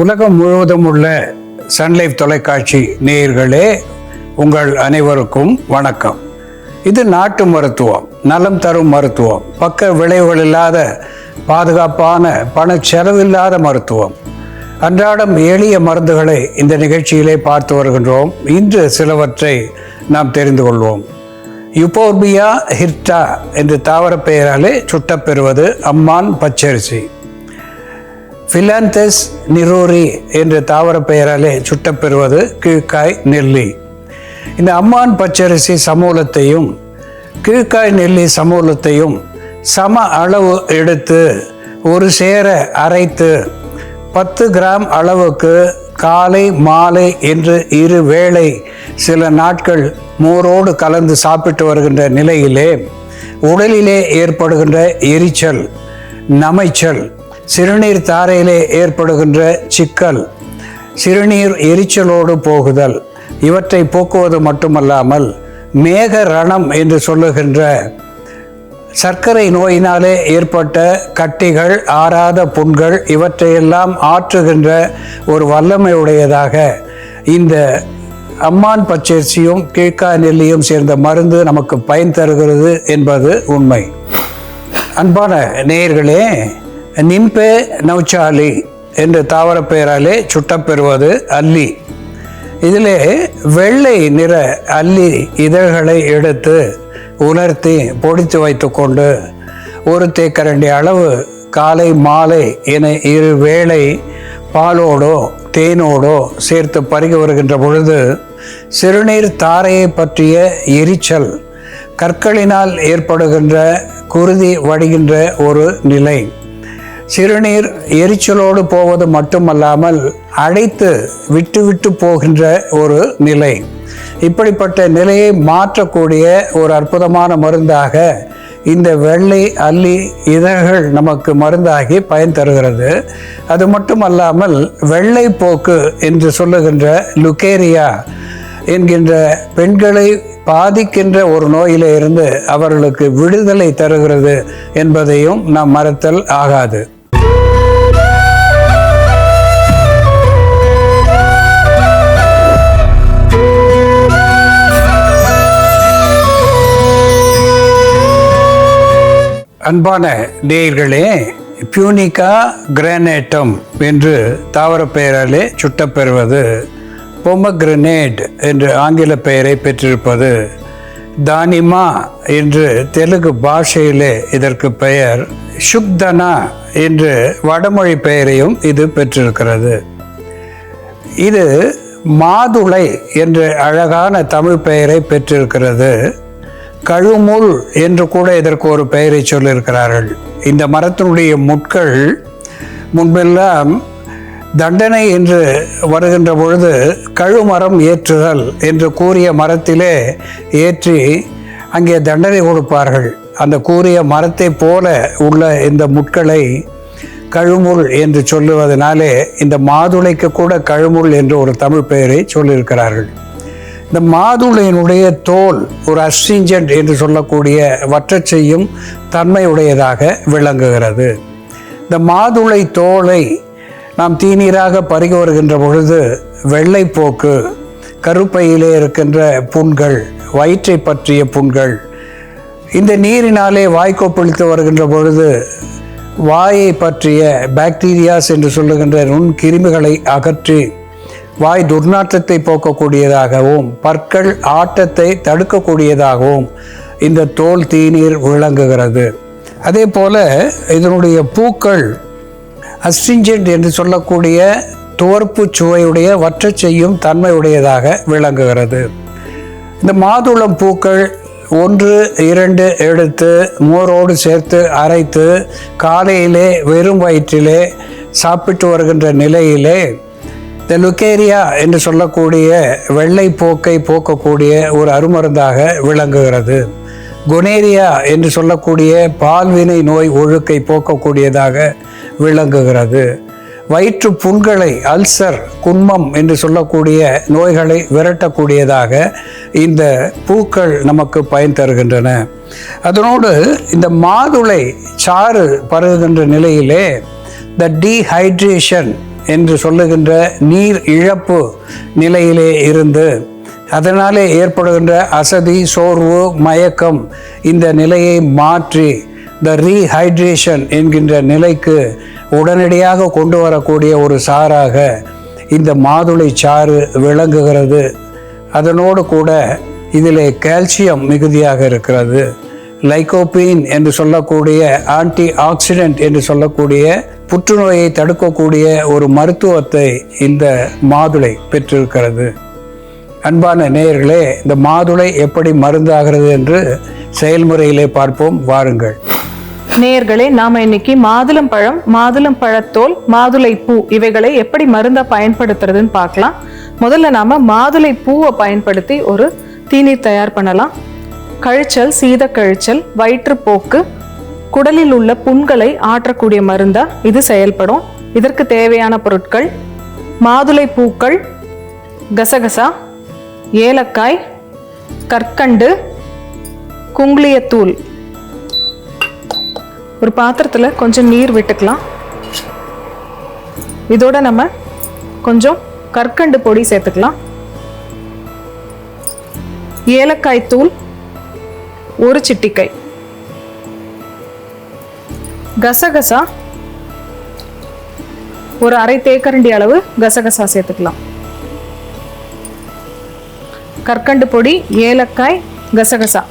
உலகம் முழுவதும் உள்ள சன்லைஃப் தொலைக்காட்சி நேயர்களே உங்கள் அனைவருக்கும் வணக்கம். இது நாட்டு மருத்துவம் நலம் தரும் மருத்துவம் பக்க விளைவுகள் இல்லாத பாதுகாப்பான பண செலவில்லாத மருத்துவம். அன்றாடம் எளிய மருந்துகளை இந்த நிகழ்ச்சியிலே பார்த்து வருகின்றோம். இன்று சிலவற்றை நாம் தெரிந்து கொள்வோம். யுபோர்பியா ஹிர்டா என்று தாவர பெயராலே சுட்டப்பெறுவது அம்மான் பச்சரிசி. ஃபிலாந்தஸ் நிரோரி என்ற தாவர பெயராலே சுட்டப்பெறுவது கீழ்காய் நெல்லி. இந்த அம்மான் பச்சரிசி சமூலத்தையும் கீழ்காய் நெல்லி சமூலத்தையும் சம அளவு எடுத்து ஒரு சேர அரைத்து பத்து கிராம் அளவுக்கு காலை மாலை என்று இரு வேளை சில நாட்கள் மோரோடு கலந்து சாப்பிட்டு வருகின்ற நிலையிலே உடலிலே ஏற்படுகின்ற எரிச்சல் நமைச்சல் சிறுநீர் தாரையிலே ஏற்படுகின்ற சிக்கல் சிறுநீர் எரிச்சலோடு போகுதல் இவற்றை போக்குவது மட்டுமல்லாமல் மேக ரணம் என்று சொல்லுகின்ற சர்க்கரை நோயினாலே ஏற்பட்ட கட்டிகள் ஆறாத புண்கள் இவற்றையெல்லாம் ஆற்றுகின்ற ஒரு வல்லமை உடையதாக இந்த அம்மான் பச்சரிசியும் கீழ்கா நெல்லியும் சேர்ந்த மருந்து நமக்கு பயன் தருகிறது என்பது உண்மை. அன்பான நேயர்களே நிம்பே நௌச்சாலி என்ற தாவர பெயராலே சுட்டப்பெறுவது அல்லி. இதிலே வெள்ளை நிற அல்லி இதழ்களை எடுத்து உலர்த்தி பொடித்து வைத்துக்கொண்டு ஒரு தேக்கரண்டி அளவு காலை மாலை என இரு வேளை பாலோடோ தேனோடோ சேர்த்து பருகி வருகின்ற பொழுது சிறுநீர் தாரையை பற்றிய எரிச்சல் கற்களினால் ஏற்படுகின்ற குருதி வடிகின்ற ஒரு நிலை. சிறுநீர் எரிச்சலோடு போவது மட்டுமல்லாமல் அடைத்து விட்டு விட்டு போகின்ற ஒரு நிலை. இப்படிப்பட்ட நிலையை மாற்றக்கூடிய ஒரு அற்புதமான மருந்தாக இந்த வெள்ளை அல்லி இதழ்கள் நமக்கு மருந்தாகி பயன் தருகிறது. அது மட்டுமல்லாமல் வெள்ளை போக்கு என்று சொல்லுகின்ற லுக்கேரியா என்கின்ற பெண்களை பாதிக்கின்ற ஒரு நோயிலே இருந்து அவர்களுக்கு விடுதலை தருகிறது என்பதையும் நாம் மறத்தல் ஆகாது. அன்பான நேயர்களே பியூனிகா கிரானேட்டம் என்று தாவர பெயராலே சுட்டப்பெறுவது பொமக்ரனேட் என்று ஆங்கில பெயரை பெற்றிருப்பது தானிமா என்று தெலுங்கு பாஷையிலே இதற்கு பெயர் சுக்தனா என்று வடமொழி பெயரையும் இது பெற்றிருக்கிறது. இது மாதுளை என்ற அழகான தமிழ் பெயரை பெற்றிருக்கிறது. கழுமுள் என்று கூட இதற்கு ஒரு பெயரை சொல்லியிருக்கிறார்கள். இந்த மரத்தினுடைய முட்கள் முன்பெல்லாம் தண்டனை என்று வருகின்ற பொழுது கழுமரம் ஏற்றுதல் என்று கூறிய மரத்திலே ஏற்றி அங்கே தண்டனை கொடுப்பார்கள். அந்த கூறிய மரத்தை போல உள்ள இந்த முட்களை கழுமுள் என்று சொல்லுவதனாலே இந்த மாதுளைக்கு கூட கழுமுள் என்று ஒரு தமிழ் பெயரை சொல்லியிருக்கிறார்கள். இந்த மாதுளையினுடைய தோல் ஒரு அஸ்ட்ரிஞ்சன்ட் என்று சொல்லக்கூடிய வற்றச் செய்யும் தன்மையுடையதாக விளங்குகிறது. இந்த மாதுளை தோலை நாம் தீநீராக பருகி வருகின்ற பொழுது வெள்ளைப்போக்கு கருப்பையிலே இருக்கின்ற புண்கள் வயிற்றை பற்றிய புண்கள் இந்த நீரினாலே வாய்க்கோப்பளித்து வருகின்ற பொழுது வாயை பற்றிய பாக்டீரியாஸ் என்று சொல்லுகின்ற நுண் கிருமிகளை அகற்றி வாய் துர்நாற்றத்தை போக்கக்கூடியதாகவும் பற்கள் ஆட்டத்தை தடுக்கக்கூடியதாகவும் இந்த தோல் தீநீர் விளங்குகிறது. அதே போல இதனுடைய பூக்கள் அஸ்டிஞ்சன்ட் என்று சொல்லக்கூடிய துவர்ப்பு சுவையுடைய வற்றச் செய்யும் தன்மையுடையதாக விளங்குகிறது. இந்த மாதுளம் பூக்கள் ஒன்று இரண்டு எடுத்து மோரோடு சேர்த்து அரைத்து காலையிலே வெறும் வயிற்றிலே சாப்பிட்டு வருகின்ற நிலையிலே இந்த லுக்கேரியா என்று சொல்லக்கூடிய வெள்ளை போக்கை போக்கக்கூடிய ஒரு அருமருந்தாக விளங்குகிறது. கொனேரியா என்று சொல்லக்கூடிய பால்வினை நோய் ஒழுக்கை போக்கக்கூடியதாக விளங்குகிறது. வயிற்று புண்களை அல்சர் குன்மம் என்று சொல்லக்கூடிய நோய்களை விரட்டக்கூடியதாக இந்த பூக்கள் நமக்கு பயன் தருகின்றன. அதனோடு இந்த மாதுளை சாறு பருகுகின்ற நிலையிலே த டீஹைட்ரேஷன் என்று சொல்லுகின்ற நீர் இழப்பு நிலையிலே இருந்து. அதனாலே ஏற்படுகின்ற அசதி சோர்வு மயக்கம் இந்த நிலையை மாற்றி த ரீஹைட்ரேஷன் என்கின்ற நிலைக்கு உடனடியாக கொண்டு வரக்கூடிய ஒரு சாராக இந்த மாதுளை சாறு விளங்குகிறது. அதனோடு கூட இதிலே கால்சியம் மிகுதியாக இருக்கிறது. லைகோபீன் என்று சொல்லக்கூடிய ஆன்டி ஆக்சிடென்ட் என்று சொல்லக்கூடிய புற்றுநோயை தடுக்கக்கூடிய ஒரு மருத்துவத்தை இந்த மாதுளை பெற்றிருக்கிறது. அன்பான நேயர்களே இந்த மாதுளை எப்படி மருந்தாகிறது என்று செயல்முறையிலே பார்ப்போம். வாருங்கள். நேயர்களே நாம இன்னைக்கு மாதுளம் பழம் மாதுளம் பழத்தோல் மாதுளை பூ இவைகளை எப்படி மருந்தா பயன்படுத்துறதுன்னு பார்க்கலாம். முதல்ல நாம மாதுளை பூவை பயன்படுத்தி ஒரு தீநீர் தயார் பண்ணலாம். கழிச்சல் சீத கழிச்சல் வயிற்றுப்போக்கு குடலில் உள்ள புண்களை ஆற்றக்கூடிய மருந்தா இது செயல்படும். இதற்கு தேவையான பொருட்கள் மாதுளை பூக்கள் கசகசா ஏலக்காய் கற்கண்டு குங்குளியத்தூள். ஒரு பாத்திரத்தில் கொஞ்சம் நீர் விட்டுக்கலாம். இதோட நம்ம கொஞ்சம் கற்கண்டு பொடி சேர்த்துக்கலாம். ஏலக்காய் தூள் ஒரு சிட்டிக்கை. கசகசா. ஒரு அரை தேக்கரண்டி அளவு கசகசா சேர்த்துக்கலாம். கற்கண்டு பொடி ஏலக்காய் கசகசா.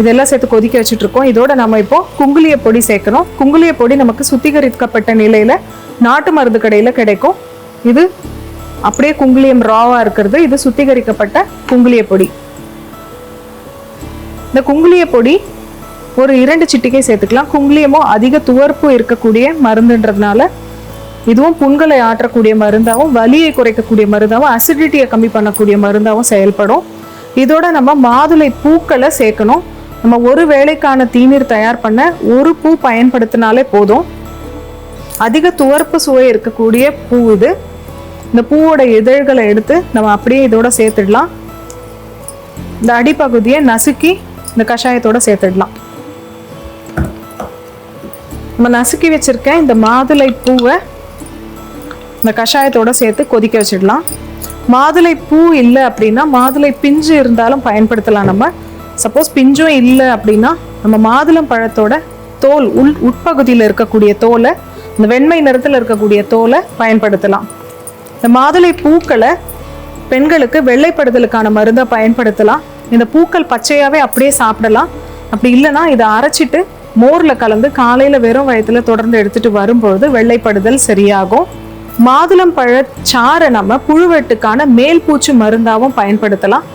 இதெல்லாம் சேர்த்து கொதிக்க வச்சுட்ருக்கோம் இதோட நம்ம இப்போ குங்குளிய பொடி சேர்க்கணும். குங்குளிய பொடி நமக்கு சுத்திகரிக்கப்பட்ட நிலையில் நாட்டு மருந்து கடையில் கிடைக்கும். இது அப்படியே குங்குளியம் ராவாக இருக்கிறது. இது சுத்திகரிக்கப்பட்ட குங்குளிய பொடி. இந்த குங்குளிய பொடி ஒரு இரண்டு சிட்டிகை சேர்த்துக்கலாம். குங்குளியமும் அதிக துவர்ப்பு இருக்கக்கூடிய மருந்துன்றதுனால இதுவும் புண்களை ஆற்றக்கூடிய மருந்தாகவும் வலியை குறைக்கக்கூடிய மருந்தாகவும் அசிடிட்டியை கம்மி பண்ணக்கூடிய மருந்தாகவும் செயல்படும். இதோட நம்ம மாதுளை பூக்களை சேர்க்கணும். நம்ம ஒரு வேளைக்கான தீநீர் தயார் பண்ண ஒரு பூ பயன்படுத்தினாலே போதும். அதிக துவர்ப்பு சுவை இருக்கக்கூடிய பூ இது. இந்த பூவோட இதழ்களை எடுத்து நம்ம அப்படியே இதோட சேர்த்துடலாம். இந்த அடிப்பகுதியை நசுக்கி இந்த கஷாயத்தோட சேர்த்துடலாம். நம்ம நசுக்கி வச்சுருக்க இந்த மாதுளை பூவை இந்த கஷாயத்தோட சேர்த்து கொதிக்க வச்சிடலாம். மாதுளை பூ இல்லை அப்படின்னா மாதுளை பிஞ்சு இருந்தாலும் பயன்படுத்தலாம் நம்ம. சப்போஸ் பிஞ்சும் இல்லை அப்படின்னா நம்ம மாதுளம் பழத்தோட தோல் உள் உட்பகுதியில் இருக்கக்கூடிய தோலை இந்த வெண்மை நிறத்தில் இருக்கக்கூடிய தோலை பயன்படுத்தலாம். இந்த மாதுளை பூக்களை பெண்களுக்கு வெள்ளைப்படுதலுக்கான மருந்தை பயன்படுத்தலாம். இந்த பூக்கள் பச்சையாகவே அப்படியே சாப்பிடலாம். அப்படி இல்லைன்னா இதை அரைச்சிட்டு மோரில் கலந்து காலையில் வெறும் வயத்தில் தொடர்ந்து எடுத்துகிட்டு வரும்பொழுது வெள்ளைப்படுதல் சரியாகும். மாதுளம் சாறை நம்ம புழுவெட்டுக்கான மேல் பூச்சி மருந்தாகவும் பயன்படுத்தலாம்.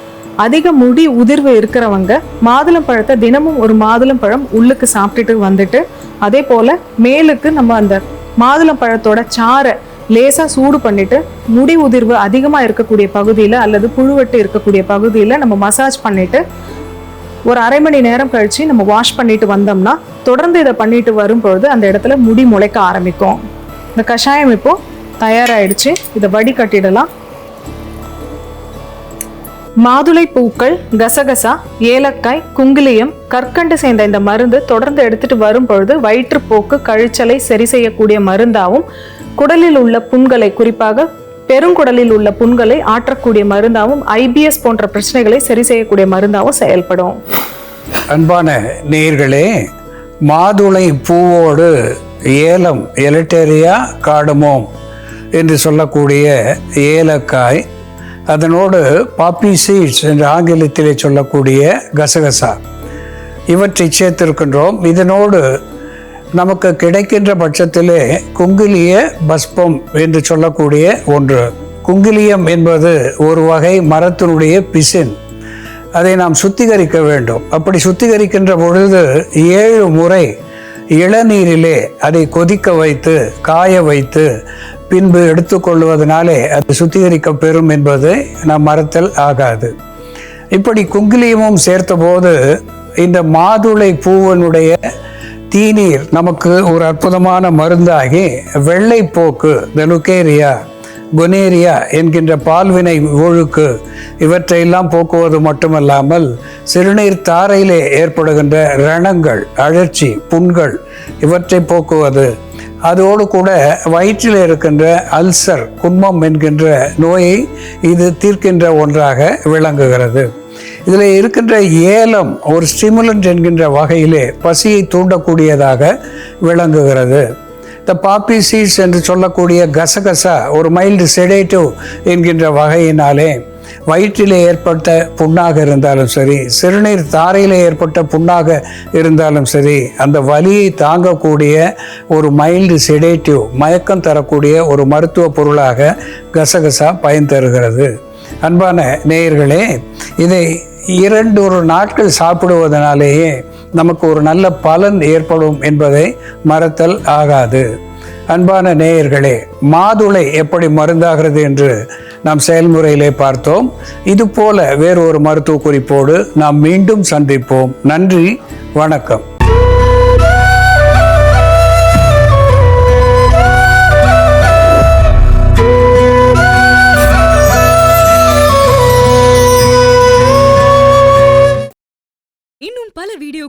அதிக முடி உதிர்வு இருக்கிறவங்க மாதுளம் பழத்தை தினமும் ஒரு மாதுளம் பழம் உள்ளுக்கு சாப்பிட்டுட்டு வந்துட்டு அதே போல் மேலுக்கு நம்ம அந்த மாதுளம் பழத்தோட சாறை லேசாக சூடு பண்ணிட்டு முடி உதிர்வு அதிகமாக இருக்கக்கூடிய பகுதியில் அல்லது புழுவெட்டு இருக்கக்கூடிய பகுதியில் நம்ம மசாஜ் பண்ணிட்டு ஒரு அரை மணி நேரம் கழித்து நம்ம வாஷ் பண்ணிட்டு வந்தோம்னா தொடர்ந்து இதை பண்ணிட்டு வரும்பொழுது அந்த இடத்துல முடி முளைக்க ஆரம்பிக்கும். இந்த கஷாயம் இப்போது தயாராகிடுச்சு இதை வடிகட்டிடலாம். மாதுளை பூக்கள் கசகசா ஏலக்காய் குங்கிலியம் கற்கண்டு சேர்ந்த இந்த மருந்து தொடர்ந்து எடுத்துட்டு வரும் பொழுது வயிற்றுப்போக்கு கழிச்சலை சரி செய்யக்கூடிய மருந்தாகவும் குடலில் உள்ள புண்களை குறிப்பாக பெருங்குடலில் உள்ள புண்களை ஆற்றக்கூடிய மருந்தாகவும் ஐபிஎஸ் போன்ற பிரச்சனைகளை சரி செய்யக்கூடிய மருந்தாகவும் செயல்படும். அன்பான நேர்களே மாதுளை பூவோடு ஏலம் எலட்டேரியா காடமோம் என்று சொல்லக்கூடிய ஏலக்காய் அதனோடு பாப்பி சீட்ஸ் என்று ஆங்கிலத்திலே சொல்லக்கூடிய கசகசா. இவற்றை சேர்த்திருக்கின்றோம். இதனோடு நமக்கு கிடைக்கின்ற பட்சத்திலே குங்கிலிய பஸ்பம் என்று சொல்லக்கூடிய ஒன்று. குங்கிலியம் என்பது ஒரு வகை மரத்தினுடைய பிசின். அதை நாம் சுத்திகரிக்க வேண்டும். அப்படி சுத்திகரிக்கின்ற பொழுது ஏழு முறை இளநீரிலே அதை கொதிக்க வைத்து காய வைத்து பின்பு எடுத்துக்கொள்வதனாலே அது சுத்திகரிக்க பெறும் என்பது நாம் மறத்தல் ஆகாது. இப்படி குங்கிலியமும் சேர்த்தபோது இந்த மாதுளை பூவனுடைய தீநீர் நமக்கு ஒரு அற்புதமான மருந்தாகி வெள்ளைப்போக்கு த லுக்கேரியா கொனேரியா என்கின்ற பால்வினை ஒழுக்கு இவற்றையெல்லாம் போக்குவது மட்டுமல்லாமல் சிறுநீர் தாரையிலே ஏற்படுகின்ற ரணங்கள் அழற்சி புண்கள் இவற்றை போக்குவது. அதோடு கூட வயிற்றில் இருக்கின்ற அல்சர் குன்மம் என்கின்ற நோயை இது தீர்க்கின்ற ஒன்றாக விளங்குகிறது. இதில் இருக்கின்ற ஏலம் ஒரு ஸ்டிமுலண்ட் என்கின்ற வகையிலே பசியை தூண்டக்கூடியதாக விளங்குகிறது. த பாப்பி சீட்ஸ் என்று சொல்லக்கூடிய கசகசா ஒரு மைல்டு செடேட்டிவ் என்கின்ற வகையினாலே வயிற்றிலே ஏற்பட்ட புண்ணாக இருந்தாலும் சரி சிறுநீர் தாரையிலே ஏற்பட்ட புண்ணாக இருந்தாலும் சரி அந்த வலியை தாங்கக்கூடிய ஒரு மைல்டு செடேட்டிவ் மயக்கம் தரக்கூடிய ஒரு மருத்துவ பொருளாக கசகசா பயன் தருகிறது. அன்பான நேயர்களே இதை இரண்டு ஒரு நாட்கள் சாப்பிடுவதனாலேயே நமக்கு ஒரு நல்ல பலன் ஏற்படும் என்பதை மறத்தல் ஆகாது. அன்பான நேயர்களே மாதுளை எப்படி மருந்தாகிறது என்று நாம் செயல்முறையிலே பார்த்தோம். இது போல வேறு ஒரு மருத்துவ குறிப்போடு நாம் மீண்டும் சந்திப்போம். நன்றி வணக்கம்.